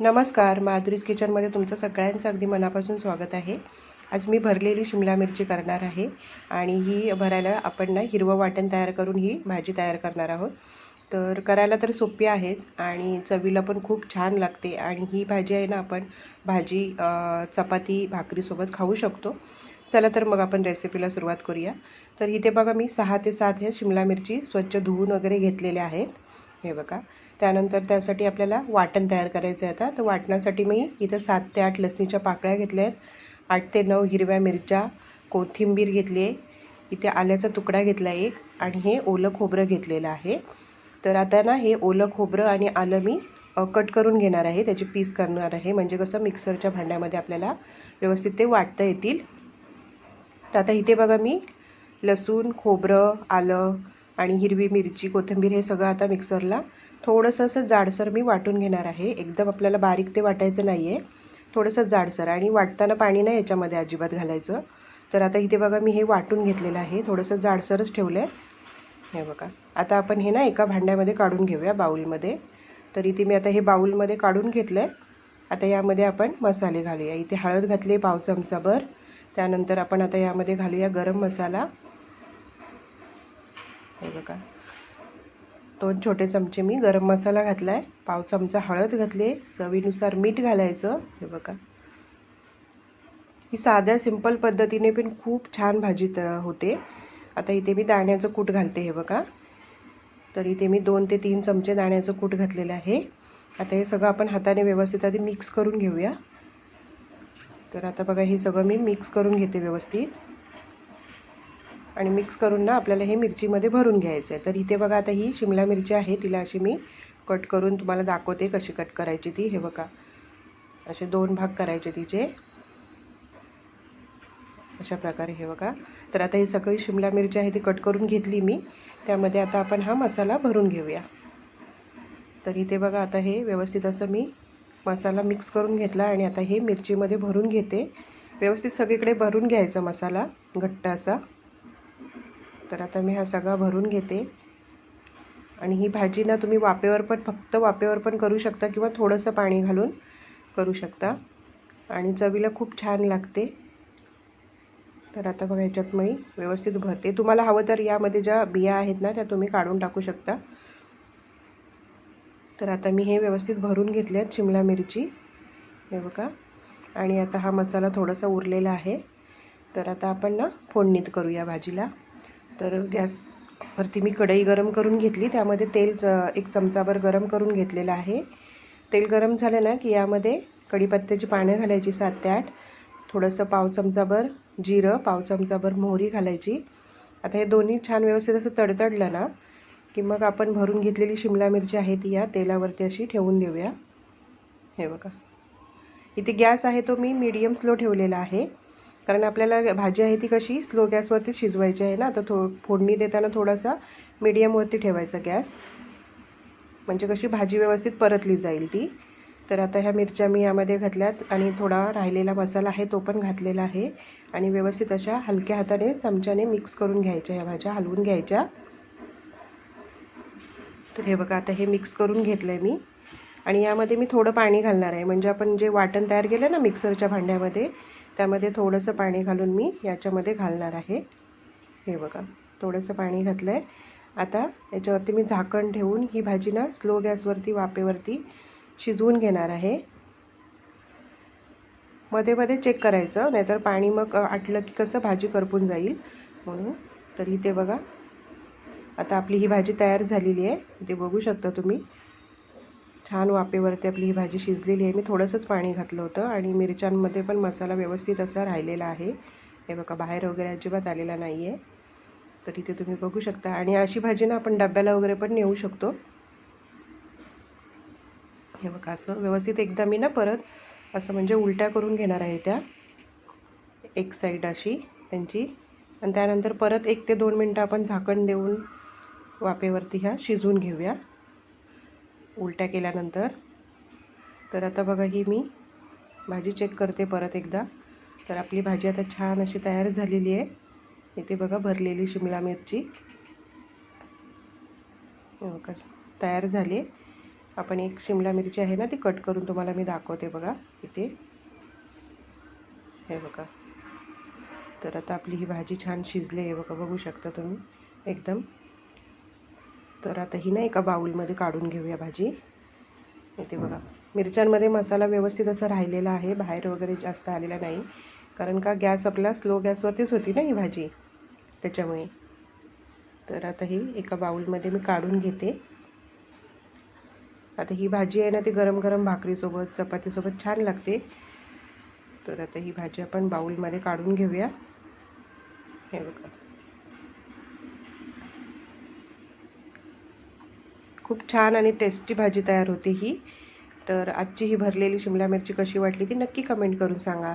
नमस्कार माधुरीज किचनमध्ये तुमचं सगळ्यांचं अगदी मनापासून स्वागत आहे. आज मी भरलेली शिमला मिरची करणार आहे आणि ही भरायला आपण ना हिरवं वाटण तयार करून ही भाजी तयार करणार आहोत. तर करायला तर सोपी आहेच आणि चवीला पण खूप छान लागते आणि ही भाजी आहे ना आपण भाजी चपाती भाकरीसोबत खाऊ शकतो. चला तर मग आपण रेसिपीला सुरुवात करूया. तर इथे बघा मी सहा ते सात हे शिमला मिरची स्वच्छ धुवून वगैरे घेतलेल्या आहेत. हे बघा. त्यानंतर त्यासाठी आपल्याला वाटण तयार करायचं आहे आता. तर वाटणासाठी मी इथं सात ते आठ लसणीच्या पाकळ्या घेतल्या आहेत. आठ ते नऊ हिरव्या मिरच्या कोथिंबीर घेतली आहे. इथे आल्याचा तुकडा घेतला आहे एक आणि हे ओलं खोबरं घेतलेलं आहे. तर आता ना हे ओलं खोबरं आणि आलं मी कट करून घेणार आहे. त्याची पीस करणार आहे. म्हणजे कसं मिक्सरच्या भांड्यामध्ये आपल्याला व्यवस्थित ते वाटता येतील. तर आता इथे बघा मी लसूण खोबरं आलं आणि हिरवी मिरची कोथिंबीर हे सगळं आता मिक्सरला थोडंसं असं जाडसर मी वाटून घेणार आहे. एकदम आपल्याला बारीक ते वाटायचं नाही आहे थोडंसं जाडसर आणि वाटताना पाणी नाही याच्यामध्ये अजिबात घालायचं. तर आता इथे बघा मी हे वाटून घेतलेलं आहे. थोडंसं जाडसरच ठेवलं आहे हे बघा. आता आपण हे ना एका भांड्यामध्ये काढून घेऊया बाऊलमध्ये तर इथे मी आता हे बाऊलमध्ये काढून घेतलं आहे आता यामध्ये आपण मसाले घालूया. इथे हळद घातली पाव चमचाभर. त्यानंतर आपण आता यामध्ये घालूया गरम मसाला. हे बघा. दोन छोटे चमचे मी गरम मसाला घातला आहे पाव चमचा हळद घातली चवीनुसार मीठ घालायचं. हे बघा. ही साध्या सिंपल पद्धतीने पण खूप छान भाजी त होते. आता इथे मी दाण्याचं कूट घालते हे बघा. तर इथे मी दोन ते तीन चमचे दाण्याचं कूट घातलेलं आहे. आता हे सगळं आपण हाताने व्यवस्थित आधी मिक्स करून घेऊया. तर आता बघा हे सगळं मी मिक्स करून घेते व्यवस्थित. आणि मिक्स करून ना आपल्याला हे मिरचीमध्ये भरून घ्यायचं आहे. तर इथे बघा आता ही शिमला मिरची आहे तिला अशी मी कट करून तुम्हाला दाखवते कशी कट करायची ती. हे बघा असे दोन भाग करायचे तिचे. अशा प्रकारे हे बघा. तर आता ही सगळी शिमला मिरची आहे ती कट करून घेतली मी. त्यामध्ये आता आपण हा मसाला भरून घेऊया. तर इथे बघा आता हे व्यवस्थित असं मी मसाला मिक्स करून घेतला आणि आता हे मिरचीमध्ये भरून घेते. व्यवस्थित सगळीकडे भरून घ्यायचा मसाला घट्ट असा. तर आता मी हा सगळा भरून घेते. आणि ही भाजी ना तुम्ही वापेवर पण फक्त वाफेवर पण करू शकता किंवा थोडंसं पाणी घालून करू शकता. आणि चवीला खूप छान लागते. तर आता बघा ह्याच्यात मी व्यवस्थित भरते. तुम्हाला हवं तर यामध्ये ज्या बिया आहेत ना त्या तुम्ही काढून टाकू शकता. तर आता मी हे व्यवस्थित भरून घेतले आहेत शिमला मिरची. हे बघा. आणि आता हा मसाला थोडासा उरलेला आहे. तर आता आपण ना फोडणीत करूया भाजीला. तर गॅसवरती मी कढई गरम करून घेतली. त्यामध्ये तेल च एक चमचाभर गरम करून घेतलेलं आहे. तेल गरम झालं ना की यामध्ये कढीपत्त्याची पानं घालायची सात ते आठ. थोडंसं पाव चमचाभर जिरं पाव चमचाभर मोहरी घालायची. आता हे दोन्ही छान व्यवस्थित असं तडतडलं ना की मग आपण भरून घेतलेली शिमला मिरची आहे ती या तेलावरती अशी ठेवून देऊया. हे बघा. इथे गॅस आहे तो मी मीडियम स्लो ठेवलेला आहे. कारण आपल्याला भाजी आहे ती कशी स्लो गॅसवरती शिजवायची आहे ना तर थो फोडणी देताना थोडासा मीडियमवरती ठेवायचा गॅस. म्हणजे कशी भाजी व्यवस्थित परतली जाईल ती. तर आता ह्या मिरच्या मी यामध्ये घातल्यात आणि थोडा राहिलेला मसाला आहे तो पण घातलेला आहे. आणि व्यवस्थित अशा हलक्या हाताने चमच्याने मिक्स करून घ्यायच्या ह्या भाज्या हलवून घ्यायच्या. तर हे बघा आता हे मिक्स करून घेतलं आहे मी. आणि यामध्ये मी थोडं पाणी घालणार आहे. म्हणजे आपण जे वाटण तयार केलं ना मिक्सरच्या भांड्यामध्ये त्यामध्ये थोडंसं पाणी घालून मी याच्यामध्ये घालणार आहे. हे बघा थोडंसं पाणी घातलं आहे आता याच्यावरती मी झाकण ठेवून ही भाजी ना स्लो गॅसवरती वाफेवरती शिजवून घेणार आहे. मध्ये मध्ये चेक करायचं नाहीतर पाणी मग आटलं की कसं भाजी करपून जाईल. म्हणून तर इथे बघा. आता आपली ही भाजी तयार झालेली आहे. इथे बघू शकता तुम्ही. छान वाफेवरती आपली ही भाजी शिजलेली आहे. मी थोडंसंच पाणी घातलं होतं आणि मिरच्यांमध्ये पण मसाला व्यवस्थित असा राहिलेला आहे. हे बघा बाहेर वगैरे अजिबात आलेला नाही आहे तर इथे तुम्ही बघू शकता. आणि अशी भाजी ना आपण डब्याला वगैरे पण नेऊ शकतो. हे बघा असं व्यवस्थित एकदा मी ना परत असं म्हणजे उलट्या करून घेणार आहे त्या. एक साईड अशी त्यांची. आणि त्यानंतर परत एक ते दोन मिनटं आपण झाकण देऊन वाफेवरती ह्या शिजवून घेऊया. उलट्या केल्यानंतर. तर आता बघा ही मी भाजी चेक करते परत एकदा. तर आपली भाजी आता छान अशी तयार झालेली आहे. इथे बघा भरलेली शिमला मिरची. हे बघा तयार झाली. आपण एक शिमला मिरची आहे ना ती कट करून तुम्हाला मी दाखवते बघा इथे. हे बघा. तर आता आपली ही भाजी छान शिजली आहे. बघा बघू शकता तुम्ही. एकदम तर आता ही ना एका बाऊलमध्ये काढून घेऊया भाजी. इथे बघा मिरच्यांमध्ये मसाला व्यवस्थित असा राहिलेला आहे बाहेर वगैरे जास्त आलेला नाही. कारण का गॅस आपला स्लो गॅसवरतीच होती ना ही भाजी त्याच्यामुळे. तर आता ही एका बाऊलमध्ये मी काढून घेते. आता ही भाजी आहे ना ती गरम गरम भाकरीसोबत चपातीसोबत छान लागते. तर आता ही भाजी आपण बाऊलमध्ये काढून घेऊया. हे बघा. खूप छान आणि टेस्टी भाजी तयार होते ही. तर आजची ही भरलेली शिमला मिरची कशी वाटली ती नक्की कमेंट करून सांगा.